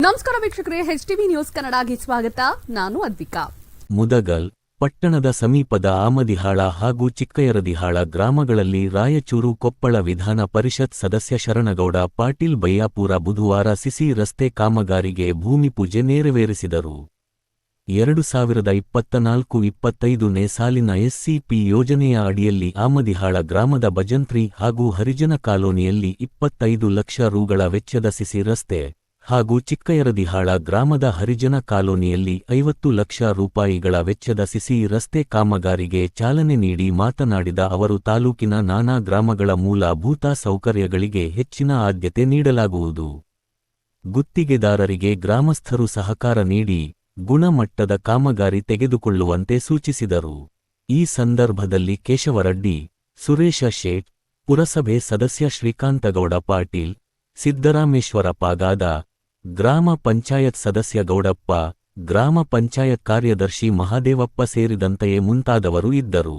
ನಮಸ್ಕಾರ ವೀಕ್ಷಕರೇ H TV news ಕನ್ನಡಗೆ ಸ್ವಾಗತ. ನಾನು ಅದ್ವಿಕಾ. ಮುದಗಲ್, ಪಟ್ಟಣದ ಸಮೀಪದ ಆಮದಿಹಾಳ ಹಾಗೂ ಚಿಕ್ಕಯರದಿಹಾಳ ಗ್ರಾಮಗಳಲ್ಲಿ ರಾಯಚೂರು ಕೊಪ್ಪಳ ವಿಧಾನ ಪರಿಷತ್ ಸದಸ್ಯ ಶರಣಗೌಡ, ಪಾಟೀಲ್ ಬಯ್ಯಾಪುರ ಬುಧವಾರ ಸಿಸಿ ರಸ್ತೆ ಕಾಮಗಾರಿಗೆ ಭೂಮಿ ಪೂಜೆ ನೆರವೇರಿಸಿದರು. ಎರಡು ಸಾವಿರದ ಇಪ್ಪತ್ತನಾಲ್ಕು ಇಪ್ಪತ್ತೈದನೇ ಸಾಲಿನ ಎಸ್ಸಿಪಿ ಯೋಜನೆಯ ಅಡಿಯಲ್ಲಿ ಆಮದಿಹಾಳ ಗ್ರಾಮದ ಭಜಂತ್ರಿ ಹಾಗೂ ಹರಿಜನ ಕಾಲೋನಿಯಲ್ಲಿ ಇಪ್ಪತ್ತೈದು ಲಕ್ಷ ರೂಗಳ ವೆಚ್ಚದ ಸಿಸಿ ರಸ್ತೆ ಹಾಗೂ ಚಿಕ್ಕಯರದಿಹಾಳ ಗ್ರಾಮದ ಹರಿಜನ ಕಾಲೋನಿಯಲ್ಲಿ ಐವತ್ತು ಲಕ್ಷ ರೂಪಾಯಿಗಳ ವೆಚ್ಚದ ಸಿಸಿ ರಸ್ತೆ ಕಾಮಗಾರಿಗೆ ಚಾಲನೆ ನೀಡಿ ಮಾತನಾಡಿದ ಅವರು, ತಾಲೂಕಿನ ನಾನಾ ಗ್ರಾಮಗಳ ಮೂಲಭೂತ ಸೌಕರ್ಯಗಳಿಗೆ ಹೆಚ್ಚಿನ ಆದ್ಯತೆ ನೀಡಲಾಗುವುದು. ಗುತ್ತಿಗೆದಾರರಿಗೆ ಗ್ರಾಮಸ್ಥರು ಸಹಕಾರ ನೀಡಿ ಗುಣಮಟ್ಟದ ಕಾಮಗಾರಿ ತೆಗೆದುಕೊಳ್ಳುವಂತೆ ಸೂಚಿಸಿದರು. ಈ ಸಂದರ್ಭದಲ್ಲಿ ಕೇಶವರಡ್ಡಿ, ಸುರೇಶ ಶೇಟ್, ಪುರಸಭೆ ಸದಸ್ಯ ಶ್ರೀಕಾಂತಗೌಡ ಪಾಟೀಲ್, ಸಿದ್ದರಾಮೇಶ್ವರ ಪಾಗಾದ, ಗ್ರಾಮ ಪಂಚಾಯತ್ ಸದಸ್ಯ ಗೌಡಪ್ಪ, ಗ್ರಾಮ ಪಂಚಾಯತ್ ಕಾರ್ಯದರ್ಶಿ ಮಹಾದೇವಪ್ಪ ಸೇರಿದಂತೆಯೇ ಮುಂತಾದವರು ಇದ್ದರು.